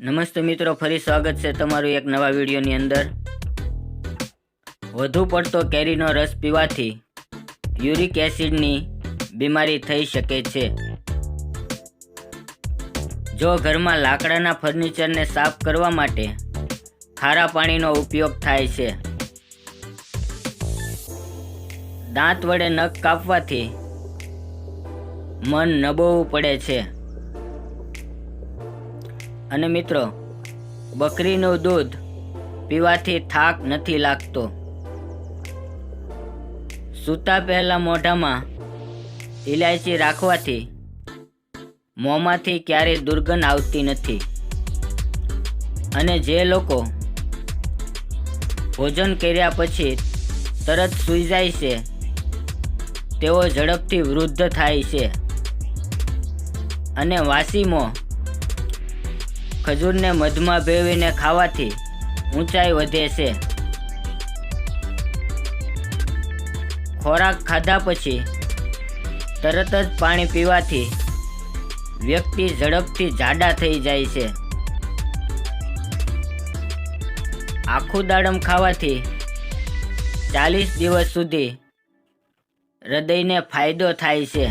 નમસ્તે મિત્રો, ફરી સ્વાગત છે તમારું એક નવા વિડીયોની અંદર. વધુ પડતો કેરીનો રસ પીવાથી યુરિક એસિડની બીમારી થઈ શકે છે. જો ઘરમાં લાકડાના ફર્નિચરને સાફ કરવા માટે ખારા પાણીનો ઉપયોગ થાય છે. દાંત વડે નખ કાપવાથી મન નબોવું પડે છે. અને મિત્રો, બકરીનું દૂધ પીવાથી થાક નથી લાગતો. સૂતા પહેલાં મોઢામાં ઇલાયચી રાખવાથી મોંમાંથી ક્યારેય દુર્ગંધ આવતી નથી. અને જે લોકો ભોજન કર્યા પછી તરત સૂઈ જાય છે, તેઓ ઝડપથી વૃદ્ધ થાય છે. અને વાસી મોં ખજૂરને મધમાં ભેળવીને ખાવાથી ઊંચાઈ વધે છે. ખોરાક ખાધા પછી તરત જ પાણી પીવાથી વ્યક્તિ ઝડપથી જાડા થઈ જાય છે. આખું દાડમ ખાવાથી ચાલીસ દિવસ સુધી હૃદયને ફાયદો થાય છે.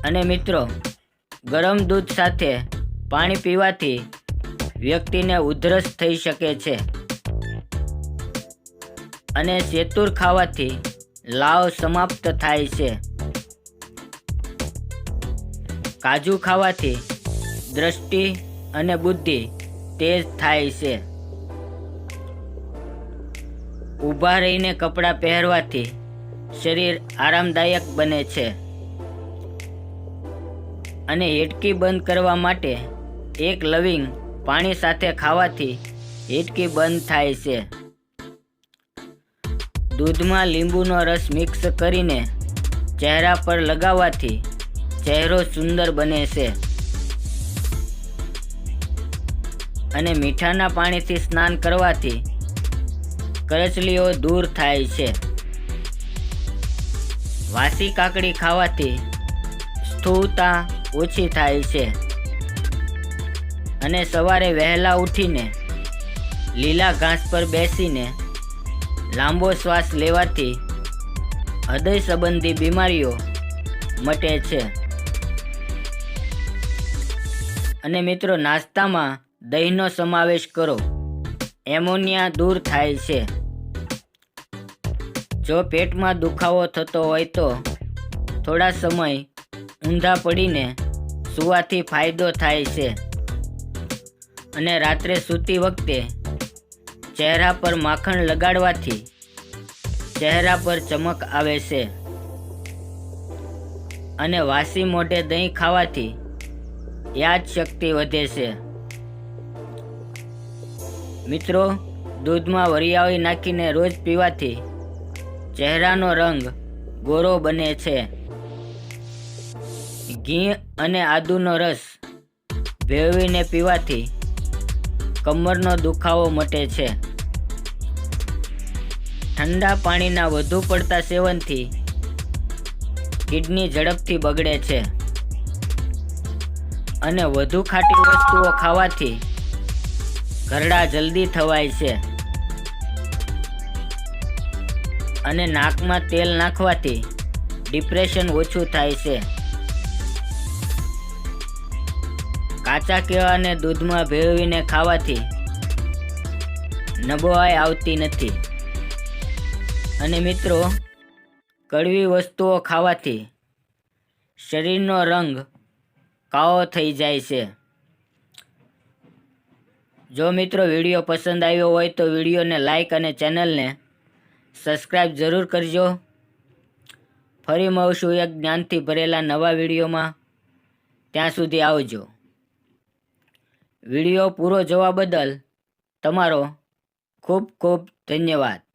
અને મિત્રો, ગરમ દૂધ સાથે પાણી પીવાથી વ્યક્તિને ઉધરસ થઈ શકે છે. અને ચેતુર ખાવાથી લાવ સમાપ્ત થાય છે. કાજુ ખાવાથી દ્રષ્ટિ અને બુદ્ધિ તેજ થાય છે. ઊભા રહીને કપડાં પહેરવાથી શરીર આરામદાયક બને છે. અને હેડકી બંધ કરવા માટે એક લવિંગ પાણી સાથે ખાવાથી હિટકી બંધ થાય છે. દૂધમાં લીંબુનો રસ મિક્સ કરીને ચહેરા પર લગાવવાથી ચહેરો સુંદર બને છે. અને મીઠાના પાણીથી સ્નાન કરવાથી કરચલીઓ દૂર થાય છે. વાસી કાકડી ખાવાથી સ્થૂળતા ઓછી થાય છે. અને સવારે વહેલા ઉઠીને લીલા ઘાસ પર બેસીને લાંબો શ્વાસ લેવાથી હૃદય સંબંધી બીમારીઓ મટે છે. અને મિત્રો, નાસ્તામાં દહીંનો સમાવેશ કરો. એમોનિયા દૂર થાય છે. જો પેટમાં દુખાવો થતો હોય તો થોડા સમય ઊંધા પડીને સૂવાથી ફાયદો થાય છે. અને રાત્રે સૂતી વખતે ચહેરા પર માખણ લગાડવાથી ચહેરા પર ચમક આવે છે. અને વાસી મોઢે દહીં ખાવાથી યાદ શક્તિ વધે છે. મિત્રો, દૂધમાં વરિયાળી નાખીને રોજ પીવાથી ચહેરાનો રંગ ગોરો બને છે. ઘી અને આદુનો રસ ભેળવીને પીવાથી કમરનો દુખાવો મટે છે. ઠંડા પાણીના વધુ પડતા સેવનથી કિડની ઝડપથી બગડે છે. અને વધુ ખાટી વસ્તુઓ ખાવાથી ઘરડા જલ્દી થવાય છે. અને નાકમાં તેલ નાખવાથી ડિપ્રેશન ઓછું થાય છે. કાચા કેળાને દૂધમાં ભેળવીને ખાવાથી નબળાઈ આવતી નથી. અને મિત્રો, કડવી વસ્તુઓ ખાવાથી શરીરનો રંગ કાળો થઈ જાય છે. જો મિત્રો વીડિયો પસંદ આવ્યો હોય તો વિડીયોને લાઇક અને ચેનલને સબસ્ક્રાઈબ જરૂર કરજો. ફરી મળશું એક જ્ઞાનથી ભરેલા નવા વિડીયોમાં. ત્યાં સુધી આવજો. વીડિયો પૂરો જોવા બદલ તમારો ખૂબ ખૂબ ધન્યવાદ.